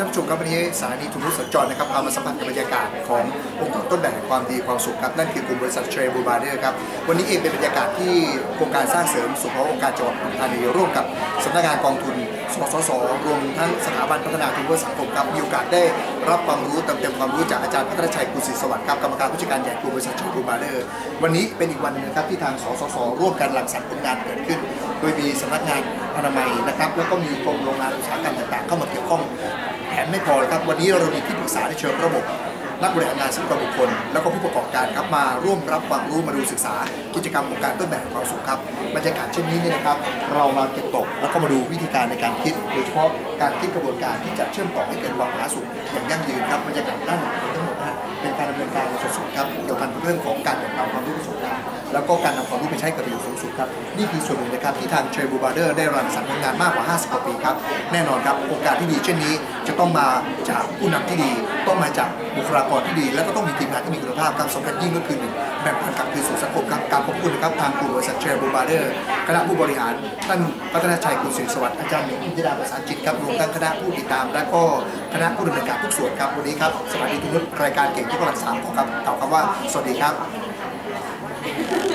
ท่านผู้ชมครับวันนี้สถานีทุนรุสัญจรนะครับพามาสัมผัสกับบรรยากาศขององค์กรต้นแบบ ความดีความสุขครับ นั่นคือกลุ่มบริษัทเทรบูบาร์เดอร์ครับ วันนี้เองเป็นบรรยากาศที่โครงการสร้างเสริมสุขภาพองค์การจังหวัดปทุมธานีร่วมกับสำนักงานกองทุน สสส รวมทั้งสถาบันพัฒนาทุนเพื่อสังคมครับ มีโอกาสได้รับความรู้เติมเต็มความรู้จากอาจารย์พัฒนชัยกุศรีสวัสดิ์ครับ กรรมการผู้จัดการใหญ่กลุ่มบริษัทเทรบูบาร์เดอร์ วันนี้เป็นอีกวันหนึงครับที่ทางสสส ร่วมกันรังสรรค์ผลงานเกิดขึ้น โดยมีสำนักงานอนามัยนะครับแล้วก็มีกรมโรงงานอุตสาหกรรมต่างๆ เข้ามาเกี่ยวข้องแถมไม่พอครับวันนี้เรามีที่ปรึกษาในเชิงระบบ นักบริหารงานส่วนบุคคล แล้วก็ผู้ประกอบการครับมาร่วมรับความรู้มาดูศึกษา กิจกรรมของการต้นแบบความสุขครับบรรยากาศเช่นนี้เนี่ยนะครับ เรามาเก็บตกแล้วก็มาดูวิธีการในการคิดโดยเฉพาะการคิดกระบวนการที่จะเชื่อมต่อให้เกิดความผาสุขอย่างยั่งยืนครับบรรยากาศด้านหลังทั้งหมดนะฮะเป็นการดำเนินการสดๆครับเกี่ยวกับเรื่องของการแบ่งปันความรู้ แล้วก็การนำความรู้ไปใช้กับประโยชน์สูงสุดครับ นี่คือส่วนหนึ่งนะครับที่ทางเทรบูบาร์เดอร์ได้รังสรรค์ผลงานมากกว่า 50 กว่าปีครับ แน่นอนครับโอกาสที่ดีเช่นนี้จะต้องมาจากผู้นำที่ดี ต้องมาจากบุคลากรที่ดี แล้วก็ต้องมีทีมงานที่มีคุณภาพครับสำคัญยิ่งก็คือหนึ่งแบ่งปันกับคืนสู่สังคมครับการขอบคุณนะครับทางกลุ่มบริษัทเทรบูบาร์เดอร์คณะผู้บริหารท่านพัฒนาชัยกุลศิริสวัสดิ์อาจารย์หมิงพิจดาภาษาจิตครับรวมทั้งคณะผู้ติดตาม และก็คณะผู้ดำเนินการทุกส่วนครับวันนี้ครับสวัสดีทุกท่านรายการเก่งที่กำลังสามขอครับกล่าวคำว่าสวัสดีครับ Yeah.